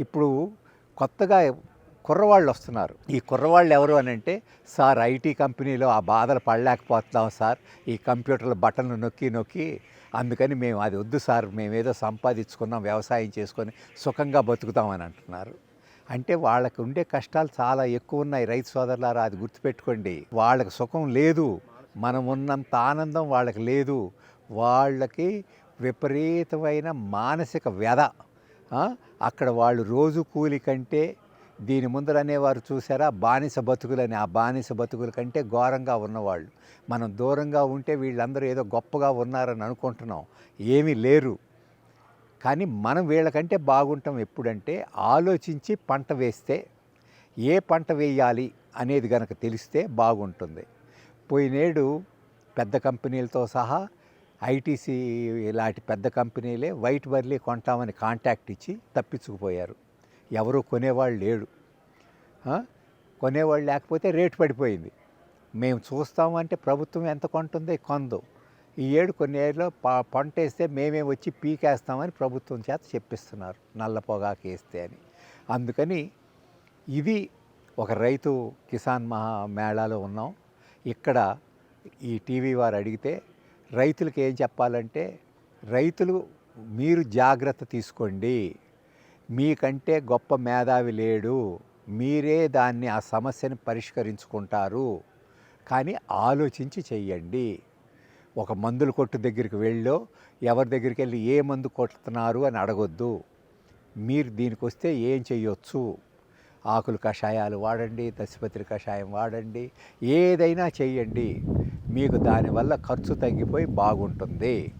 ఇప్పుడు కొత్తగా కుర్రవాళ్ళు వస్తున్నారు. ఈ కుర్రవాళ్ళు ఎవరు అని అంటే సార్ ఐటీ కంపెనీలో ఆ బాధలు పడలేకపోతున్నాం సార్. ఈ కంప్యూటర్ల బటన్లు నొక్కి నొక్కి అందుకని మేము అది వద్దు సార్ మేము ఏదో సంపాదించుకున్నాం వ్యవసాయం చేసుకొని సుఖంగా బతుకుతామని అంటున్నారు. అంటే వాళ్ళకు ఉండే కష్టాలు చాలా ఎక్కువ ఉన్నాయి. రైతు సోదరులారా అది గుర్తుపెట్టుకోండి. వాళ్ళకి సుఖం లేదు. మనం ఉన్నంత ఆనందం వాళ్ళకి లేదు. వాళ్ళకి విపరీతమైన మానసిక వ్యధ. అక్కడ వాళ్ళు రోజు కూలి కంటే దీని ముందర అనేవారు చూసారా? బానిస బతుకులని. ఆ బానిస బతుకుల కంటే ఘోరంగా ఉన్నవాళ్ళు. మనం దూరంగా ఉంటే వీళ్ళందరూ ఏదో గొప్పగా ఉన్నారని అనుకుంటున్నాం. ఏమీ లేరు. కానీ మనం వీళ్ళకంటే బాగుంటాం ఎప్పుడంటే ఆలోచించి పంట వేస్తే ఏ పంట వేయాలి అనేది గనక తెలిస్తే బాగుంటుంది. పోయినేడు పెద్ద కంపెనీలతో సహా ఐటీసీ ఇలాంటి పెద్ద కంపెనీలే వైట్ బర్లీ కొంటామని కాంటాక్ట్ ఇచ్చి తప్పించుకుపోయారు. ఎవరు కొనేవాళ్ళు లేడు కొనేవాళ్ళు లేకపోతే రేటు పడిపోయింది. మేము చూస్తామంటే ప్రభుత్వం ఎంత కొంటుందో? కొందు. ఈ ఏడు కొన్ని ఏళ్ళలో ప పంట వేస్తే మేమే వచ్చి పీకేస్తామని ప్రభుత్వం చేత చెప్పిస్తున్నారు. నల్ల పొగాకు వేస్తే అని. అందుకని ఇది ఒక రైతు కిసాన్ మహా మేళాలో ఉన్నాం. ఇక్కడ ఈ టీవీ వారు అడిగితే రైతులకు ఏం చెప్పాలంటే రైతులు మీరు జాగ్రత్త తీసుకోండి. మీకంటే గొప్ప మేధావి లేడు. మీరే దాన్ని ఆ సమస్యని పరిష్కరించుకుంటారు. కానీ ఆలోచించి చెయ్యండి. ఒక మందుల కొట్టు దగ్గరికి వెళ్ళో. ఎవరి దగ్గరికి వెళ్ళి ఏ మందు కొడుతున్నారు అని అడగొద్దు. మీరు దీనికి వస్తే ఏం చేయొచ్చు ఆకులు కషాయాలు వాడండి దశపత్రి కషాయం వాడండి ఏదైనా చేయండి. మీకు దానివల్ల ఖర్చు తగ్గిపోయి బాగుంటుంది.